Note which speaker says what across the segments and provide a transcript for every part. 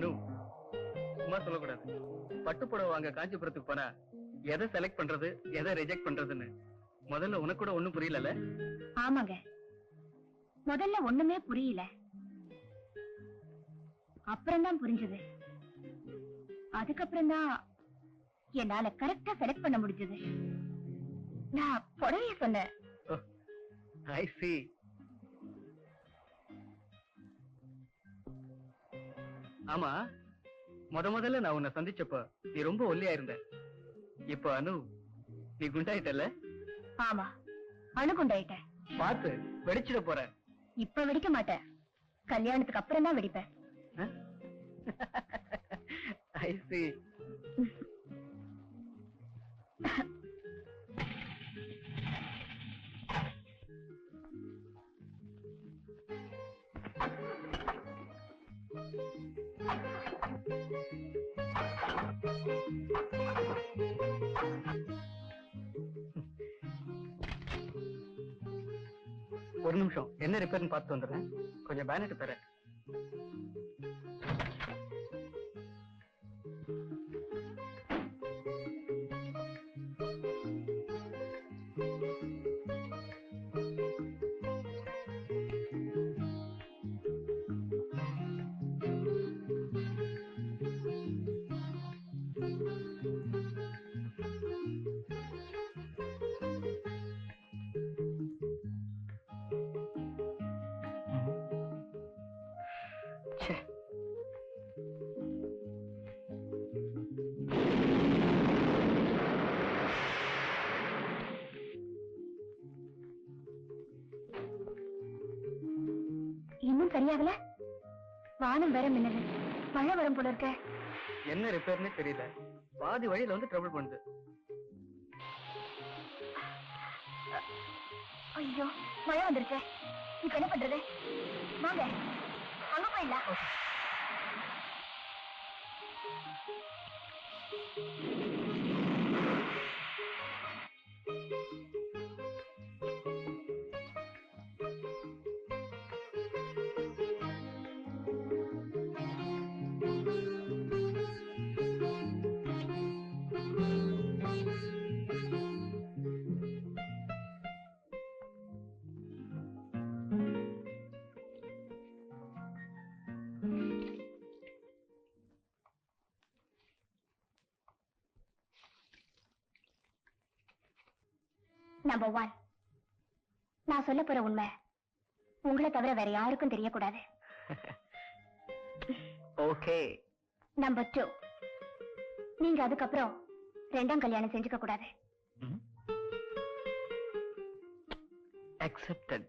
Speaker 1: அனு சும்மா சொல்லக்கூடாது. பட்டு புடவை வாங்க காஞ்சிபுரத்துக்கு போனா எதை செலக்ட் பண்றது எதை ரிஜெக்ட் பண்றதுன்னு. முதல்ல உனக்கு கூட ஒண்ணும் புரியலல்ல?
Speaker 2: ஆமாங்க. முதல்ல ஒண்ணுமே புரியல. அப்புறம்தான் புரிஞ்சது. அதுக்கப்புறம் தான் என்னால கரெக்டா செலக்ட் பண்ண முடிஞ்சது. நான் புடவைய சொன்னேன்.
Speaker 1: ஆமா. முத முதல்ல நான் உன்னை சந்திச்சப்ப நீ ரொம்ப ஒல்லியா இருந்த. இப்போ அனு நீ குண்டாயிட்டல
Speaker 2: ஆமா. அணுகுண்டாயிட்டேன்
Speaker 1: பார்த்து வெடிச்சிட போற.
Speaker 2: இப்ப வெடிக்க மாட்டேன் கல்யாணத்துக்கு அப்புறம் தான் வெடிப்பேன்
Speaker 1: ஒரு நிமிஷம். என்ன ரிப்பேர்னு பார்த்து வந்துடுறேன். கொஞ்சம் பேனட்
Speaker 2: பெற சரியாகல வானம் வேற மின்னது மழை வரும் போல இருக்க.
Speaker 1: என்ன ரிப்பேர்னே தெரியல. பாதி வழியில வந்து ட்ரபிள் பண்ணுது.
Speaker 2: ஐயோ மழை வந்துருச்சு. இப்ப என்ன பண்றது? வாங்க. அங்க போயிடலாம். நம்பர் ஒன் நான் சொல்ல போற உண்மை உங்களை தவிர வேற யாருக்கும் தெரியக்கூடாது.
Speaker 1: ஓகே
Speaker 2: நம்பர் டூ நீங்க அதுக்கப்புறம் ரெண்டாம் கல்யாணம் செஞ்சுக்க கூடாது.
Speaker 1: அக்செப்டட்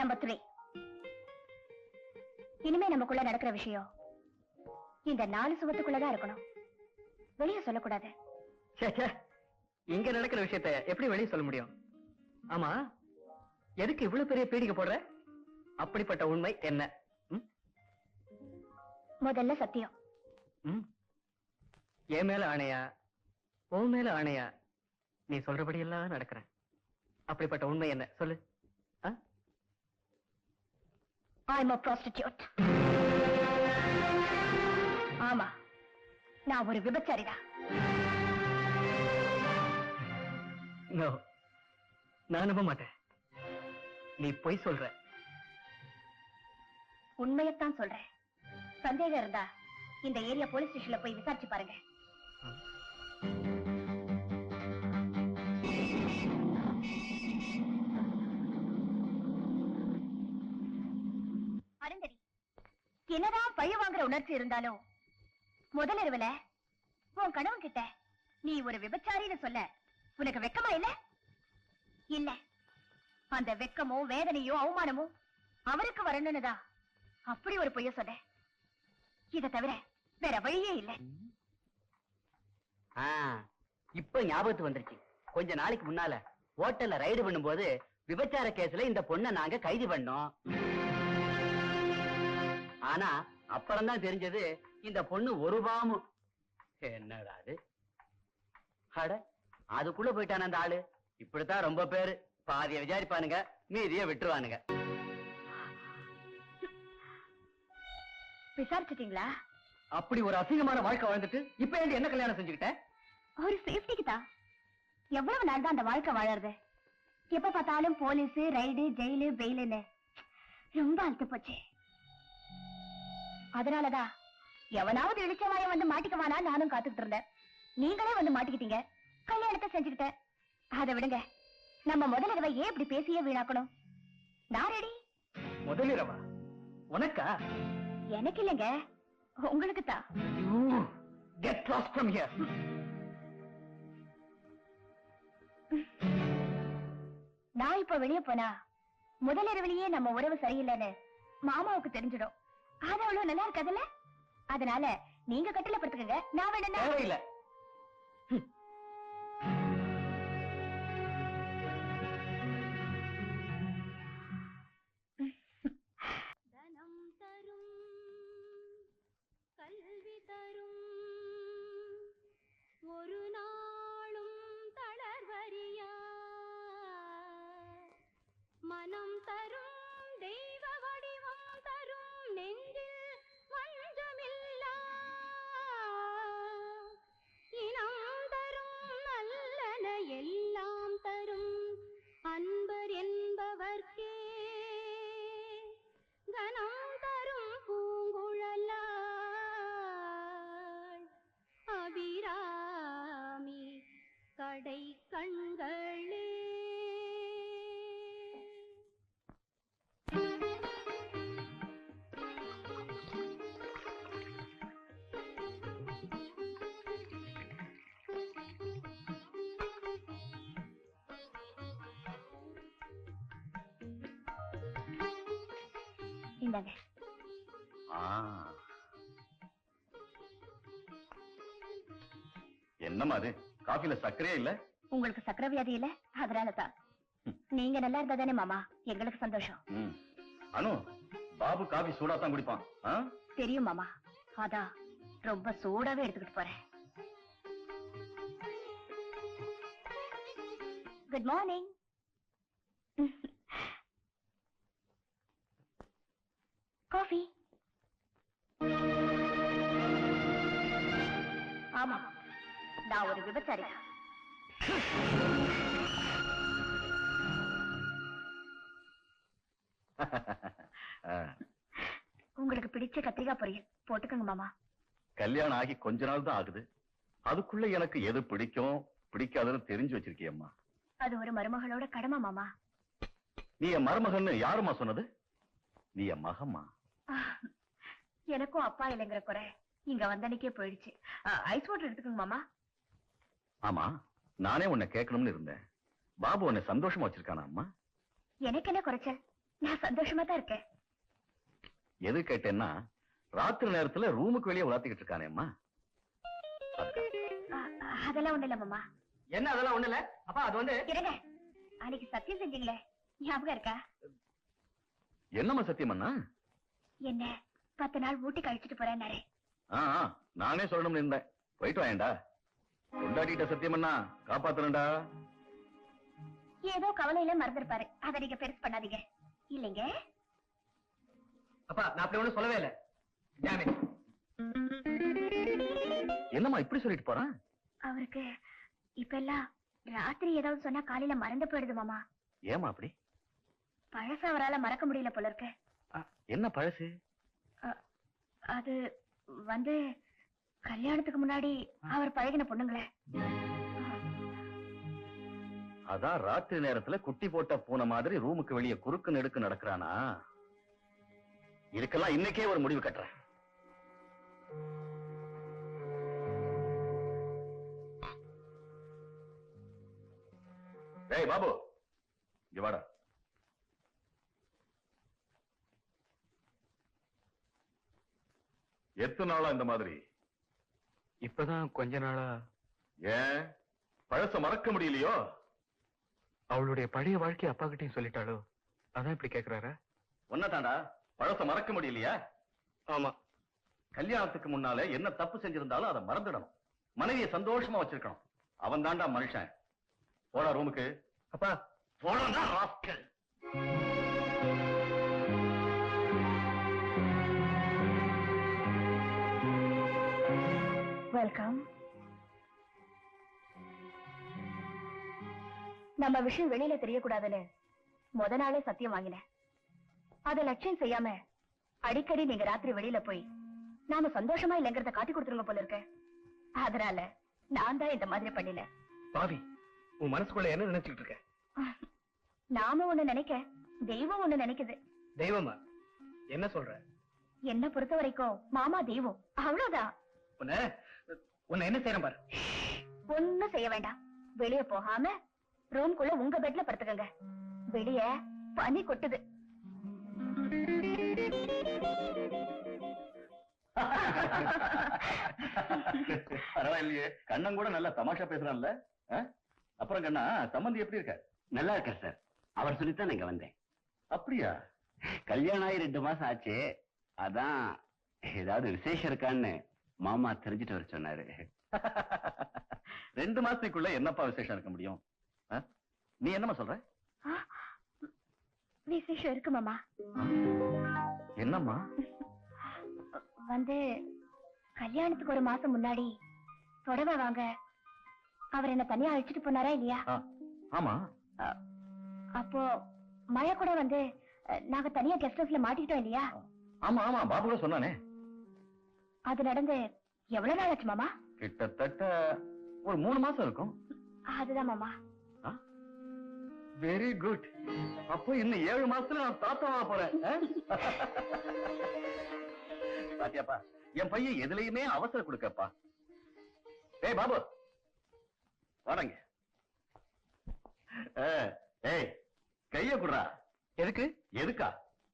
Speaker 2: நம்பர் த்ரீ இனிமே நமக்குள்ள நடக்கிற விஷயம் இந்த நாலு சுவத்துக்குள்ளதான் இருக்கணும். வெளியே சொல்லக்கூடாது.
Speaker 1: இங்க நடக்கிற விஷயத்த எப்படி வெளிய சொல்ல முடியும்? ஆமா எதுக்கு இவ்வளவு பெரிய பீடிகை போடுற? அப்படிப்பட்ட உண்மை என்ன?
Speaker 2: முதல்ல சத்தியம்?
Speaker 1: என் மேல ஆணையா? உன் மேல ஆணையா? நீ சொல்றபடி எல்லாம் நடக்கிறேன். அப்படிப்பட்ட உண்மை என்ன? சொல்லு?
Speaker 2: I'm a prostitute. ஆமா நான் ஒரு விபச்சாரிதான்.
Speaker 1: நோ நான் நம்ப மாட்டேன். நீ பொய் சொல்ற.
Speaker 2: உண்மையத்தான் சொல்றேன். சந்தேகம் இருந்தா இந்த ஏரியா போலீஸ் ஸ்டேஷன்ல போய் விசாரிச்சு பாருங்க. அருந்ததி என்னதான் பழி வாங்குற உணர்ச்சி இருந்தாலும் முதல் இரவுல உன் கணவன் கிட்ட நீ ஒரு விபச்சாரின்னு சொல்ல உனக்கு வெக்கமா இல்ல இல்ல. அந்த வெக்கமோ வேதனையோ அவமானமோ அவருக்கு வரணும்னுதா அப்படி ஒரு பொய்ய சொல்ல இத தவிர வேற வழியே இல்ல.
Speaker 3: இப்ப ஞாபகத்து வந்துருச்சு. கொஞ்ச நாளைக்கு முன்னால ஹோட்டல்ல ரைடு பண்ணும்போது விபச்சார கேஸ்ல இந்த பொண்ணை நாங்க கைது பண்ணோம். ஆனா அப்புறம் தான் தெரிஞ்சது இந்த பொண்ணு ஒரு பாமு. என்னடா அது அட அதுக்குள்ள போயிட்டான அந்த ஆளு. இப்படித்தான் ரொம்ப பேரு. பாதிய விசாரிப்பானுங்க. மீதிய விட்டுருவானுங்க.
Speaker 2: விசாரிச்சிட்டீங்களா?
Speaker 4: அப்படி ஒரு அசிங்கமான வாழ்க்கை வாழ்ந்துட்டு இப்ப ஏண்டி என்ன கல்யாணம் செஞ்சுக்கிட்ட?
Speaker 2: ஒரு சேஃப்டிக்கு தான். எவ்வளவு நாள் தான் அந்த வாழ்க்கை வாழறது? எப்ப பார்த்தாலும் போலீஸ் ரைடு ஜெயிலு பெயிலுன்னு. ரொம்ப அழுத்து போச்சு. அதனாலதான் எவனாவது இழிச்சவாய வந்து மாட்டிக்குவானா நானும் காத்துக்கிட்டு இருந்தேன். நீங்களே வந்து மாட்டிக்கிட்டீங்க. கல்யாணத்தை செஞ்சுக்கிட்டேன் அதை விடுங்க. நம்ம முதல் தடவை ஏன் இப்படி பேசியே வீணாக்கணும்? நான் ரெடி
Speaker 4: முதலிரவா? உனக்கா?
Speaker 2: எனக்கு இல்லைங்க. உங்களுக்கு தான்.
Speaker 4: You get lost from here
Speaker 2: நான் இப்ப வெளிய போனா முதலிரவிலேயே நம்ம உறவு சரியில்லைன்னு மாமாவுக்கு தெரிஞ்சிடும். அது அவ்வளவு நல்லா இருக்காதுல்ல? அதனால நீங்க கட்டில படுத்துக்கங்க. நான்
Speaker 4: தேவையில்லை.
Speaker 2: இந்தாங்க
Speaker 5: என்னம்மா அது? காஃபில சர்க்கரையே இல்ல?
Speaker 2: உங்களுக்கு சக்கரை வியாதி இல்ல? அதனால தான் நீங்க நல்லா இருந்தா தானே மாமா? எங்களுக்கு சந்தோஷம்.
Speaker 5: அனு பாபு காஃபி சூடா தான் குடிப்பான்?
Speaker 2: தெரியும் மாமா. அதான் ரொம்ப சூடாவே எடுத்துக்கிட்டு போறேன். குட் மார்னிங் நான் ஒரு விபச்சாரி. உங்களுக்கு பிடிச்ச கத்திரிக்காய் பொரியல் போட்டுக்கோங்க மாமா.
Speaker 5: கல்யாணம் ஆகி கொஞ்ச நாள் தான் ஆகுது. அதுக்குள்ள எனக்கு எது பிடிக்கும் பிடிக்காதுன்னு தெரிஞ்சு வச்சிருக்கியம்மா
Speaker 2: அது ஒரு மருமகளோட கடமை மாமா.
Speaker 5: நீ என் மருமகன்னு யாரும்மா சொன்னது? நீ என் மகம்மா.
Speaker 2: எனக்கும் அப்பா இல்லைங்கிற குறை இங்க வந்தனைக்கே போயிடுச்சு. ஐஸ் வாட்டர் எடுத்துக்கோங்க மாமா.
Speaker 5: ஆமா நானே உன்னை கேட்கணும்னு இருந்தேன். பாபு உன்னை சந்தோஷமா வச்சிருக்கானா அம்மா?
Speaker 2: எனக்கு என்ன குறைச்சல்? நான் சந்தோஷமா தான் இருக்கேன்.
Speaker 5: எது கேட்டேன்னா ராத்திரி நேரத்துல ரூமுக்கு வெளியே உலாத்திக்கிட்டு இருக்கானே அம்மா. அதுக்காக.
Speaker 2: அ, அதெல்லாம் ஒண்ணு இல்ல மாமா.
Speaker 4: என்ன அதெல்லாம் ஒண்ணு இல்ல? அப்பா அது வந்து
Speaker 2: இருங்க. அன்னைக்கு சத்தியம் செஞ்சீங்களே. ஞாபகம் இருக்கா?
Speaker 5: என்னம்மா சத்தியமண்ணா
Speaker 2: என்ன பத்து நாள் ஊட்டி கழிச்சிட்டு போறேன்னாரு.
Speaker 5: நானே சொல்லணும்னு இருந்தேன். போயிட்டு வாயேன்டா கொண்டாடிட்ட சத்தியமண்ணா காப்பாத்தணும்டா.
Speaker 2: ஏதோ கவலையில மறந்துருப்பாரு. அதை நீங்க பெருசு பண்ணாதீங்க. இல்லைங்க?
Speaker 4: அப்பா நான் அப்படி ஒண்ணும் சொல்லவே இல்ல. ஜாமீன்
Speaker 5: என்னம்மா இப்படி சொல்லிட்டு போறான்?
Speaker 2: அவருக்கு இப்ப எல்லாம் ராத்திரி ஏதாவது சொன்னா காலையில மறந்து போயிடுது மாமா.
Speaker 5: ஏமா அப்படி?
Speaker 2: பழச அவரால மறக்க முடியல போல இருக்கு.
Speaker 5: என்ன பழசு?
Speaker 2: அது வந்து கல்யாணத்துக்கு முன்னாடி அவர் பழகின பொண்ணுங்களே.
Speaker 5: அதான் ராத்திரி நேரத்துல குட்டி போட்ட பூனை மாதிரி ரூமுக்கு வெளியே குறுக்கு நெடுக்கு நடக்கிறானா? இதுக்கெல்லாம் இன்னைக்கே ஒரு முடிவு கட்டுறேன். டேய் பாபு. இங்க வாடா. எத்தனை நாளா இந்த மாதிரி?
Speaker 4: இப்பதான் கொஞ்ச நாளா.
Speaker 5: ஏன்? பழச மறக்க முடியலையோ?
Speaker 4: அவளுடைய பழைய வாழ்க்கை அப்பா கிட்டயும் சொல்லிட்டாளோ? அதான் இப்படி கேக்குறாரா?
Speaker 5: தாண்டா பழச மறக்க முடியலையா?
Speaker 4: ஆமா.
Speaker 5: கல்யாணத்துக்கு முன்னால என்ன தப்பு செஞ்சிருந்தாலும் அதை மறந்துடணும். மனைவியை சந்தோஷமா வச்சிருக்கணும். அவன் தாண்டா மனுஷன். போடா ரூமுக்கு.
Speaker 4: அப்பா.
Speaker 5: போடா ராஸ்கல்.
Speaker 2: வெல்கம் நம்ம விஷயம் வெளியில தெரியக்கூடாதுன்னு முத நாளே சத்தியம் வாங்கினேன். அத லட்சியம் செய்யாம அடிக்கடி நீங்க ராத்திரி வெளியில போய் நாம சந்தோஷமா இல்லைங்கிறத காட்டி கொடுத்துருங்க போல இருக்க. அதனால நான் தான் இந்த மாதிரி பண்ணல
Speaker 1: பாவி உன் மனசுக்குள்ள என்ன நினைச்சுக்கிட்டு இருக்க?
Speaker 2: நாம ஒண்ணு நினைக்க தெய்வம் ஒண்ணு நினைக்குது.
Speaker 1: தெய்வமா? என்ன சொல்ற?
Speaker 2: என்ன பொறுத்த வரைக்கும் மாமா தெய்வம். அவ்வளவுதான்.
Speaker 1: உன்னை என்ன செய்யறேன் பாரு.
Speaker 2: ஒண்ணும் செய்ய வேண்டாம். வெளிய போகாம ரூம்குள்ள உங்க பெட்ல படுத்துக்கங்க. வெளிய பனி கொட்டுது.
Speaker 5: பரவாயில்லையே. கண்ணன் கூட நல்லா தமாஷா பேசுறான்ல? அப்புறம் கண்ணா சம்பந்தி எப்படி இருக்க
Speaker 6: நல்லா இருக்கேன் சார். அவர் சொல்லித்தான் இங்க வந்தேன்.
Speaker 5: அப்படியா?
Speaker 6: கல்யாணம் ஆகி ரெண்டு மாசம் ஆச்சு. அதான் ஏதாவது விசேஷம் இருக்கான்னு மாமா தெரிஞ்சுட்டு வர சொன்னாரு.
Speaker 5: ரெண்டு மாசத்துக்குள்ள என்னப்பா விசேஷம் இருக்க முடியும்? நீ என்னம்மா சொல்ற?
Speaker 2: விசேஷம் இருக்கு மாமா.
Speaker 5: என்னம்மா?
Speaker 2: வந்து கல்யாணத்துக்கு ஒரு மாசம் முன்னாடி புடவை வாங்க. அவர் என்ன தனியா அழைச்சிட்டு போனாரா இல்லையா?
Speaker 5: ஆமா.
Speaker 2: அப்போ மழை கூட வந்து நாங்க தனியா கெஸ்ட் ஹவுஸ்ல மாட்டிக்கிட்டோம் இல்லையா?
Speaker 5: ஆமா ஆமா. பாபு கூட சொன்னானே.
Speaker 2: அது நடந்து எவ்வளவு நாள் ஆச்சு மாமா?
Speaker 5: கிட்டத்தட்ட ஒரு மூணு மாசம் இருக்கும்.
Speaker 2: அதுதான் மாமா.
Speaker 5: வெரி குட் அப்போ இன்னும் ஏழு மாசத்துல நான் தாத்தாவா போறேன்? பாத்தியாப்பா என் பையன் எதுலயுமே அவசரம் கொடுக்கப்பா. ஏய் பாபு. வாடங்க. ஏய் கைய குடுறா.
Speaker 1: எதுக்கு?
Speaker 5: எதுக்கா?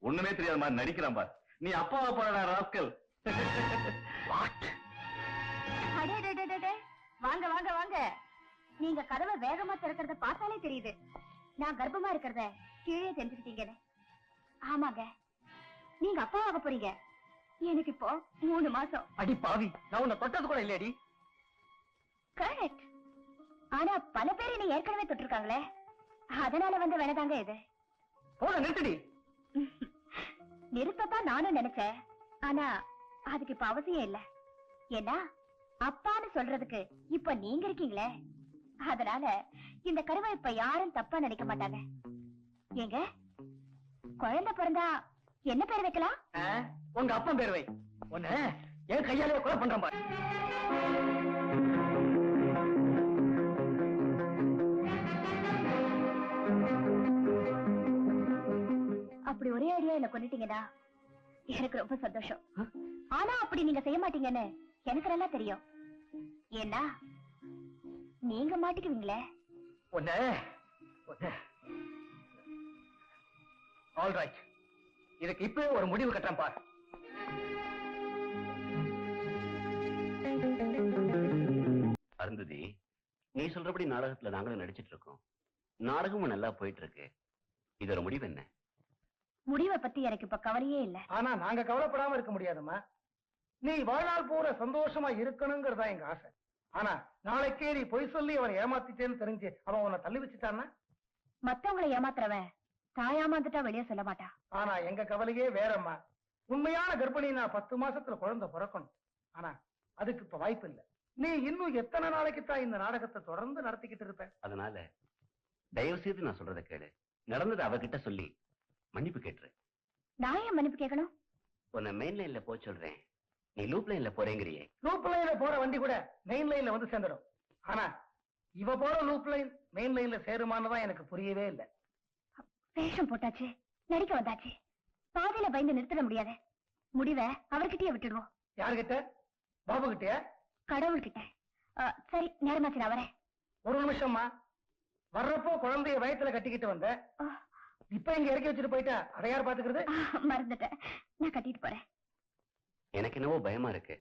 Speaker 5: ஒண்ணுமே தெரியாத மாதிரி நடிக்கிறான் பார். நீ அப்பாவா போறடா ராஸ்கல்.
Speaker 2: வாங்க வாங்க வாங்க. நீங்க கதவை வேகமா திறக்கிறத பார்த்தாலே தெரியுது. நான் கர்ப்பமா இருக்கிறத கீழே தெரிஞ்சுக்கிட்டீங்கன்னு. ஆமாங்க. நீங்க அப்பாவாக போறீங்க. எனக்கு இப்போ மூணு மாசம்.
Speaker 1: அடி பாவி. நான் உன்னை தொட்டது கூட இல்லையடி.
Speaker 2: கரெக்ட் ஆனா பல பேர் என்ன ஏற்கனவே தொட்டிருக்காங்களே. அதனால வந்து வேணதாங்க இது.
Speaker 1: போன நிறுத்தடி.
Speaker 2: நிறுத்தத்தான் நானும் நினைச்சேன். ஆனா அதுக்கு இப்ப அவசியம் இல்ல. ஏன்னா அப்பான்னு சொல்றதுக்கு இப்ப நீங்க இருக்கீங்களே. அதனால இந்த கருவை இப்ப யாரும் தப்பா நினைக்க மாட்டாங்க. ஏங்க குழந்தை பிறந்தா என்ன பேர் வைக்கலாம்?
Speaker 1: உங்க அப்பன் பேர் வை. உன்னை என் கையாலே கொலை பண்றேன் பாரு
Speaker 2: அப்படி ஒரே ஐடியா என்ன கொண்டுட்டீங்கன்னா எனக்கு ரொம்ப சந்தோஷம். ஆனா அப்படி நீங்க செய்ய மாட்டீங்கன்னு எனக்கு நல்லா தெரியும். ஏன்னா நீங்க மாட்டிக்குவீங்களே.
Speaker 1: ஆல் ரைட் இதுக்கு இப்பவே ஒரு முடிவு கட்டுறேன் பார்.
Speaker 6: அருந்ததி நீ சொல்றபடி நாடகத்துல நாங்களும் நடிச்சிட்டு இருக்கோம். நாடகமும் நல்லா போயிட்டு இருக்கு. இதோட முடிவு என்ன?
Speaker 2: முடிவை பத்தி எனக்கு இப்ப கவலையே இல்ல.
Speaker 7: ஆனா நாங்க கவலைப்படாம இருக்க முடியாதும்மா. நீ வாழ்நாள் பூரா சந்தோஷமா இருக்கணுங்கிறதா எங்க ஆசை. ஆனா நாளைக்கே நீ பொய் சொல்லி அவனை ஏமாத்திட்டேன்னு தெரிஞ்சு அவன் உன்னை தள்ளி வச்சுட்டான்னா?
Speaker 2: மத்தவங்களை ஏமாத்துறவன் தாயாமாந்துட்டா வெளியே சொல்ல மாட்டா.
Speaker 7: ஆனா எங்க கவலையே வேறம்மா. உண்மையான கர்ப்பிணி நான் பத்து மாசத்துல குழந்தை பிறக்கணும். ஆனா அதுக்கு இப்ப வாய்ப்பு இல்ல. நீ இன்னும் எத்தனை நாளைக்கு தான் இந்த நாடகத்தை தொடர்ந்து நடத்திக்கிட்டு இருப்ப?
Speaker 6: அதனால தயவு செய்து நான் சொல்றத கேளு. நடந்தது அவகிட்ட சொல்லி மன்னிப்பு கேட்டுரு.
Speaker 2: நான் ஏன் மன்னிப்பு கேட்கணும்?
Speaker 6: உன்னை மெயின் லைன்ல போக சொல்றேன். நீ லூப் லைன்ல போறேங்கிறியே.
Speaker 7: லூப் லைன்ல போற வண்டி கூட மெயின் லைன்ல வந்து சேர்ந்துடும். ஆனா இவ போற லூப் லைன் மெயின் லைன்ல சேருமான்னு தான் எனக்கு புரியவே இல்லை.
Speaker 2: வேஷம் போட்டாச்சு நடிக்க வந்தாச்சு. பாதையில பயந்து நிறுத்திட முடியாது. முடிவை அவர்கிட்டயே விட்டுடுவோம்.
Speaker 7: யாருகிட்ட? பாபு கிட்டயா
Speaker 2: கடவுள்கிட்ட சரி நேரமாச்சு நான் வரேன்.
Speaker 7: ஒரு நிமிஷம்மா. வர்றப்போ குழந்தைய வயத்துல கட்டிக்கிட்டு வந்த. இப்ப இங்க இறக்கி வச்சுட்டு போயிட்டா அதை யார் பாத்துக்கிறது
Speaker 2: மறந்துட்டேன். நான் கட்டிட்டு போறேன்.
Speaker 6: எனக்கு என்னவோ பயமா இருக்கு.